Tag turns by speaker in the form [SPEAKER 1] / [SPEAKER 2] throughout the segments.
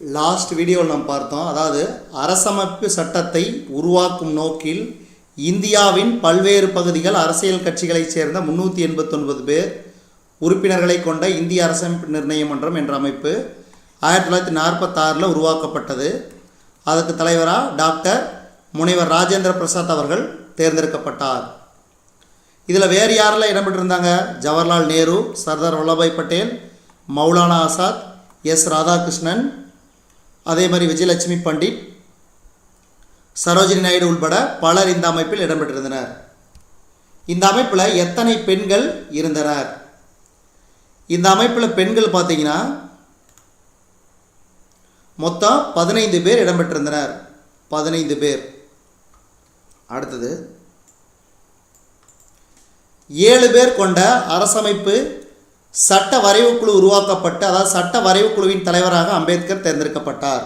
[SPEAKER 1] Last வீடியோவில் நாம் பார்த்தோம். அதாவது அரசமைப்பு சட்டத்தை உருவாக்கும் நோக்கில் இந்தியாவின் பல்வேறு பகுதிகள் அரசியல் கட்சிகளைச் சேர்ந்த முன்னூற்றி எண்பத்தொன்பது பேர் உறுப்பினர்களை கொண்ட இந்திய அரசமைப்பு நிர்ணய மன்றம் என்ற அமைப்பு ஆயிரத்தி தொள்ளாயிரத்தி நாற்பத்தாறில் உருவாக்கப்பட்டது. அதற்கு தலைவராக டாக்டர் முனைவர் ராஜேந்திர பிரசாத் அவர்கள் தேர்ந்தெடுக்கப்பட்டார். இதில் வேறு யாரெல்லாம் இடம்பெற்றிருந்தாங்க? ஜவஹர்லால் நேரு சர்தார் வல்லபாய் பட்டேல் மௌலானா ஆசாத் எஸ் ராதாகிருஷ்ணன் அதே மாதிரி விஜயலட்சுமி பண்டிட் சரோஜினி நாயுடு உள்பட பலர் இந்த அமைப்பில் இடம்பெற்றிருந்தனர். இந்த அமைப்பில் எத்தனை பெண்கள் இருந்தனர்? இந்த அமைப்பில் பெண்கள் பார்த்தீங்கன்னா மொத்தம் பதினைந்து பேர் இடம்பெற்றிருந்தனர். பதினைந்து பேர். அடுத்தது ஏழு பேர் கொண்ட அரசமைப்பு சட்ட வரைவுக்குழு உருவாக்கப்பட்டு அதாவது சட்ட வரைவுக்குழுவின் தலைவராக அம்பேத்கர் தேர்ந்தெடுக்கப்பட்டார்.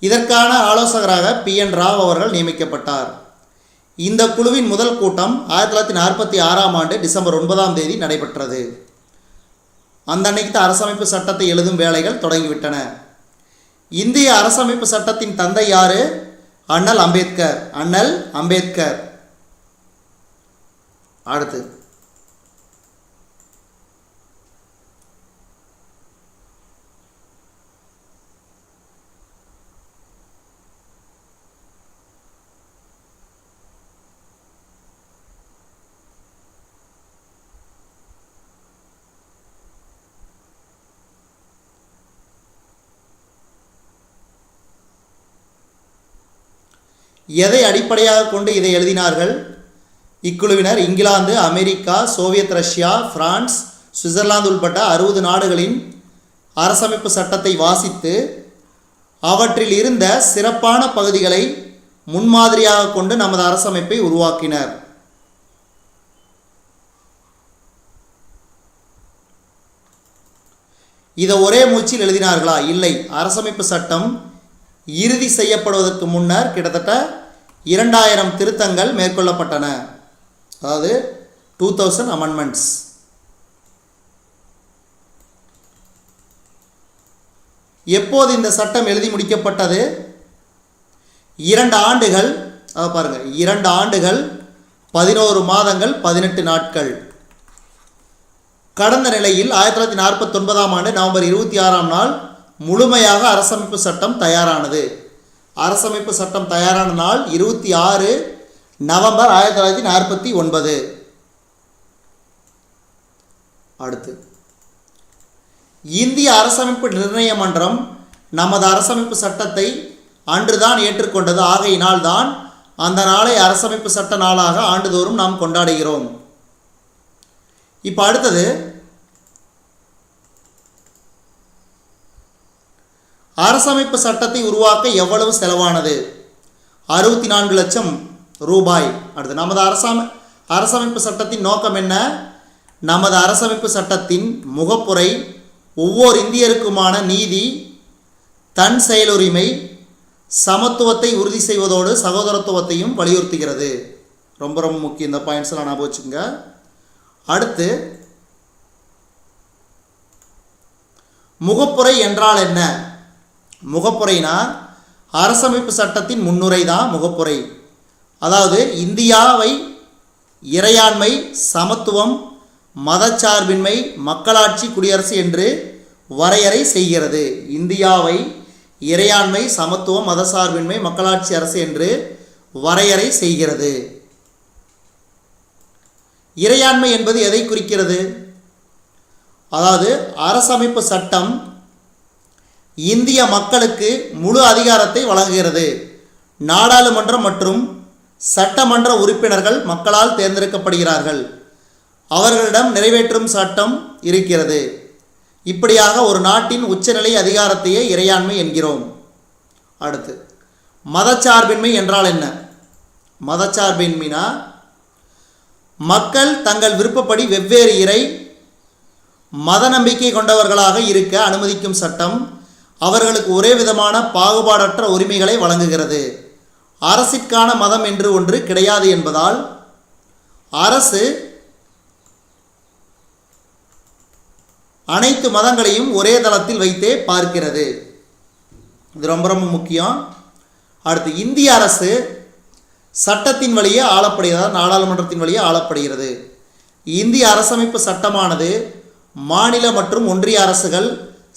[SPEAKER 1] இதற்கான ஆலோசகராக பி. என். ராவ் அவர்கள் நியமிக்கப்பட்டார். இந்த குழுவின் முதல் கூட்டம் ஆயிரத்தி தொள்ளாயிரத்தி நாற்பத்தி ஆறாம் ஆண்டு டிசம்பர் ஒன்பதாம் தேதி நடைபெற்றது. அந்த அன்னைக்கு அரசமைப்பு சட்டத்தை எழுதும் வேலைகள் தொடங்கிவிட்டன. இந்திய அரசமைப்பு சட்டத்தின் தந்தை யாரு? அண்ணல் அம்பேத்கர். அண்ணல் அம்பேத்கர். அடுத்து. எதை அடிப்படையாக கொண்டு இதை எழுதினார்கள்? இக்குழுவினர் England America Soviet Russia France Switzerland உள்பட்ட அறுபது நாடுகளின் அரசமைப்பு சட்டத்தை வாசித்து அவற்றில் இருந்த சிறப்பான பகுதிகளை முன்மாதிரியாக கொண்டு நமது அரசமைப்பை உருவாக்கினர். இதை ஒரே மூச்சில் எழுதினார்களா? இல்லை. அரசமைப்பு சட்டம் இறுதி செய்யப்படுவதற்கு முன்னர் கிட்டத்தட்ட இரண்டாயிரம் திருத்தங்கள் மேற்கொள்ளப்பட்டன. அதாவது டூ தௌசண்ட் அமெண்ட்மெண்ட்ஸ் எப்போது இந்த சட்டம் எழுதி முடிக்கப்பட்டது? இரண்டு ஆண்டுகள் அதை பாருங்கள் இரண்டு ஆண்டுகள் பதினோரு மாதங்கள் பதினெட்டு நாட்கள். கடந்த நிலையில் ஆயிரத்தி தொள்ளாயிரத்தி நாற்பத்தொன்பதாம் ஆண்டு நவம்பர் இருபத்தி ஆறாம் நாள் முழுமையாக அரசமைப்பு சட்டம் தயாரானது. அரசமைப்பு சட்டம் தயாரான நாள் இருபத்தி ஆறு நவம்பர் ஆயிரத்தி தொள்ளாயிரத்தி நாற்பத்தி ஒன்பது. அடுத்து. இந்திய அரசமைப்பு நிர்ணய மன்றம் நமது அரசமைப்பு சட்டத்தை அன்றுதான் ஏற்றுக்கொண்டது. ஆகையினால் தான் அந்த நாளை அரசமைப்பு சட்ட நாளாக ஆண்டுதோறும் நாம் கொண்டாடுகிறோம். இப்போ அடுத்தது அரசமைப்பு சட்டத்தை உருவாக்க எவ்வளவு செலவானது? அறுபத்தி நான்கு லட்சம் ரூபாய். அடுத்து நமது அரசாம அரசமைப்பு சட்டத்தின் நோக்கம் என்ன? நமது அரசமைப்பு சட்டத்தின் முகப்புரை ஒவ்வொரு இந்தியருக்குமான நீதி தன் செயலுரிமை சமத்துவத்தை உறுதி செய்வதோடு சகோதரத்துவத்தையும் வலியுறுத்துகிறது. ரொம்ப ரொம்ப முக்கியம் இந்த பாயிண்ட்ஸ்லாம் ஞாபகம் வச்சுங்க அடுத்து முகப்புரை என்றால் என்ன? முகப்புரைனா அரசமைப்பு சட்டத்தின் முன்னுரை தான் முகப்புரை. அதாவது இந்தியாவை இறையாண்மை சமத்துவம் மதச்சார்பின்மை மக்களாட்சி குடியரசு என்று வரையறை செய்கிறது. இந்தியாவை இறையாண்மை சமத்துவம் மதசார்பின்மை மக்களாட்சி அரசு என்று வரையறை செய்கிறது. இறையாண்மை என்பது எதை குறிக்கிறது? அதாவது அரசமைப்பு சட்டம் இந்திய மக்களுக்கு முழு அதிகாரத்தை வழங்குகிறது. நாடாளுமன்றம் மற்றும் சட்டமன்ற உறுப்பினர்கள் மக்களால் தேர்ந்தெடுக்கப்படுகிறார்கள். அவர்களிடம் நிறைவேற்றும் சட்டம் இருக்கிறது. இப்படியாக ஒரு நாட்டின் உச்சநிலை அதிகாரத்தையே இறையாண்மை என்கிறோம். அடுத்து மதச்சார்பின்மை என்றால் என்ன? மதச்சார்பின்மைனா மக்கள் தங்கள் விருப்பப்படி வெவ்வேறு இறை மத நம்பிக்கை கொண்டவர்களாக இருக்க அனுமதிக்கும் சட்டம் அவர்களுக்கு ஒரே விதமான பாகுபாடற்ற உரிமைகளை வழங்குகிறது. அரசிற்கான மதம் என்று ஒன்று கிடையாது என்பதால் அரசு அனைத்து மதங்களையும் ஒரே தளத்தில் வைத்தே பார்க்கிறது. இது ரொம்ப ரொம்ப முக்கியம். அடுத்து இந்திய அரசு சட்டத்தின் வழியே ஆளப்படுகிறது நாடாளுமன்றத்தின் வழியே ஆளப்படுகிறது. இந்திய அரசமைப்பு சட்டமானது மாநில மற்றும் ஒன்றிய அரசுகள்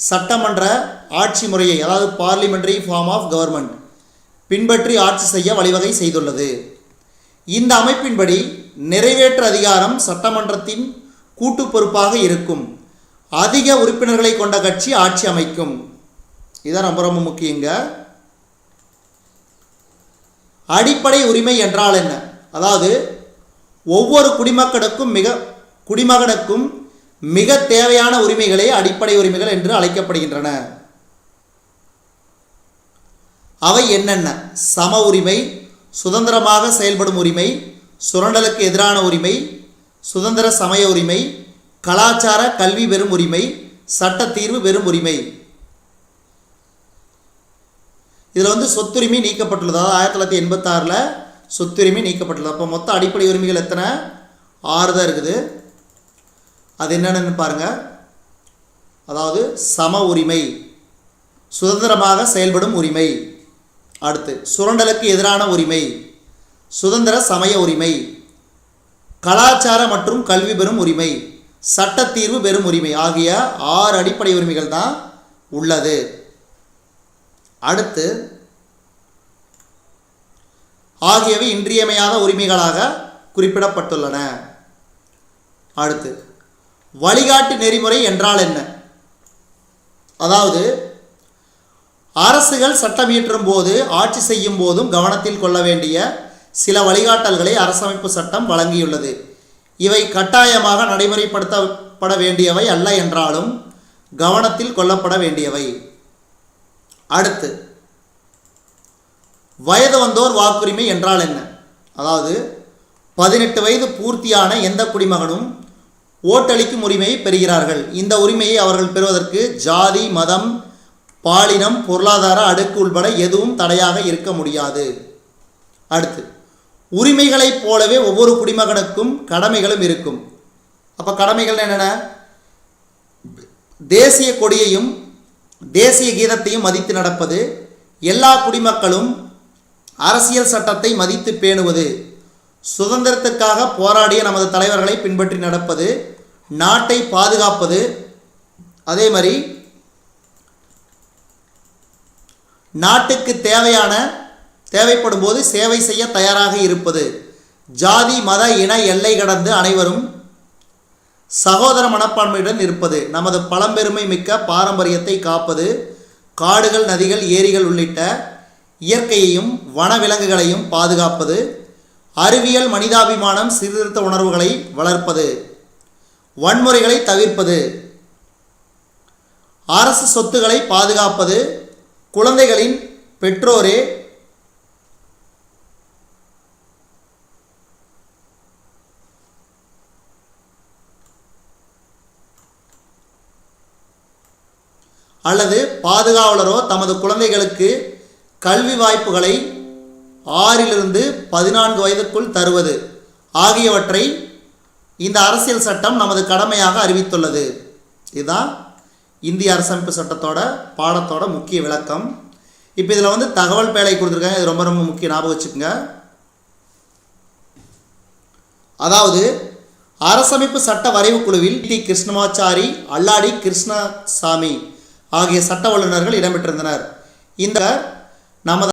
[SPEAKER 1] சட்டமன்ற ஆட்சி முறையை அதாவது பார்லிமெண்டரி ஃபார்ம் ஆஃப் கவர்மெண்ட் பின்பற்றி ஆட்சி செய்ய வழிவகை செய்துள்ளது. இந்த அமைப்பின்படி நிறைவேற்று அதிகாரம் சட்டமன்றத்தின் கூட்டு பொறுப்பாக இருக்கும். அதிக உறுப்பினர்களை கொண்ட கட்சி ஆட்சி அமைக்கும். இதான் ரொம்ப ரொம்ப முக்கியங்க. அடிப்படை உரிமை என்றால் என்ன? அதாவது ஒவ்வொரு குடிமக்களுக்கும் மிக குடிமகனுக்கும் மிக தேவையான உரிமைகளே அடிப்படை உரிமைகள் என்று அழைக்கப்படுகின்றன. அவை என்னென்ன? சம உரிமை சுதந்திரமாக செயல்படும் உரிமை சுரண்டலுக்கு எதிரான உரிமை சுதந்திர சமய உரிமை கலாச்சார கல்வி பெறும் உரிமை சட்ட தீர்வு பெறும் உரிமை. இதில் வந்து சொத்துரிமை நீக்கப்பட்டுள்ளது. அதாவது ஆயிரத்தி தொள்ளாயிரத்தி எண்பத்தாறில் சொத்துரிமை நீக்கப்பட்டுள்ளது. அப்போ மொத்த அடிப்படை உரிமைகள் எத்தனை? ஆறு தான் இருக்குது. அது என்னென்னு பாருங்கள் அதாவது சம உரிமை சுதந்திரமாக செயல்படும் உரிமை. அடுத்து சுரண்டலுக்கு எதிரான உரிமை சுதந்திர சமய உரிமை கலாச்சார மற்றும் கல்வி பெறும் உரிமை சட்ட தீர்வு பெறும் உரிமை ஆகிய ஆறு அடிப்படை உரிமைகள் தான் உள்ளது. அடுத்து ஆகியவை இன்றியமையாத உரிமைகளாக குறிப்பிடப்பட்டுள்ளன. அடுத்து வழிகாட்டு நெறிமுறை என்றால் என்ன? அதாவது அரசுகள் சட்டம் இயற்றும் போது ஆட்சி செய்யும் போதும் கவனத்தில் கொள்ள வேண்டிய சில வழிகாட்டல்களை அரசமைப்பு சட்டம் வழங்கியுள்ளது. இவை கட்டாயமாக நடைமுறைப்படுத்தப்பட வேண்டியவை அல்ல என்றாலும் கவனத்தில் கொள்ளப்பட வேண்டியவை. அடுத்து வயது வந்தோர் வாக்குரிமை என்றால் என்ன? அதாவது பதினெட்டு வயது பூர்த்தியான எந்த குடிமகனும் ஓட்டளிக்கும் உரிமையை பெறுகிறார்கள். இந்த உரிமையை அவர்கள் பெறுவதற்கு ஜாதி மதம் பாலினம் பொருளாதார அடுக்கு உள்பட எதுவும் தடையாக இருக்க முடியாது. அடுத்து உரிமைகளைப் போலவே ஒவ்வொரு குடிமகனுக்கும் கடமைகளும் இருக்கும். அப்போ கடமைகள் என்னென்ன? தேசிய கொடியையும் தேசிய கீதத்தையும் மதித்து நடப்பது எல்லா குடிமக்களும் அரசியல் சட்டத்தை மதித்து பேணுவது. சுதந்திரத்துக்காக போராடிய நமது தலைவர்களை பின்பற்றி நடப்பது நாட்டை பாதுகாப்பது அதே மாதிரி நாட்டுக்கு தேவையான தேவைப்படும் போது சேவை செய்ய தயாராக இருப்பது. ஜாதி மத இன எல்லை கடந்து அனைவரும் சகோதர மனப்பான்மையுடன் இருப்பது. நமது பழம்பெருமை மிக்க பாரம்பரியத்தை காப்பது. காடுகள் நதிகள் ஏரிகள் உள்ளிட்ட இயற்கையையும் வனவிலங்குகளையும் பாதுகாப்பது. அறிவியல் மனிதாபிமானம் சீர்திருத்த உணர்வுகளை வளர்ப்பது. வன்முறைகளை தவிர்ப்பது. அரசு சொத்துக்களை பாதுகாப்பது. குழந்தைகளின் பெற்றோரே அல்லது பாதுகாவலரோ தமது குழந்தைகளுக்கு கல்வி வாய்ப்புகளை ஆறிலிருந்து பதினான்கு வயதுக்குள் தருவது. ஆகியவற்றை இந்த அரசியல் சட்டம் நமது கடமையாக அறிவித்துள்ளது. இதுதான் இந்திய அரசமைப்பு சட்டத்தோட பாடத்தோட முக்கிய விளக்கம். இப்போ இதில் வந்து தகவல் பேழை கொடுத்துருக்காங்க. இது ரொம்ப ரொம்ப முக்கிய ஞாபகம் வச்சுக்கோங்க. அதாவது அரசமைப்பு சட்ட வரைவு குழுவில் டி. கிருஷ்ணமாச்சாரி அல்லாடி கிருஷ்ணசாமி ஆகிய சட்ட வல்லுநர்கள் இடம்பெற்றிருந்தனர். இந்த நமது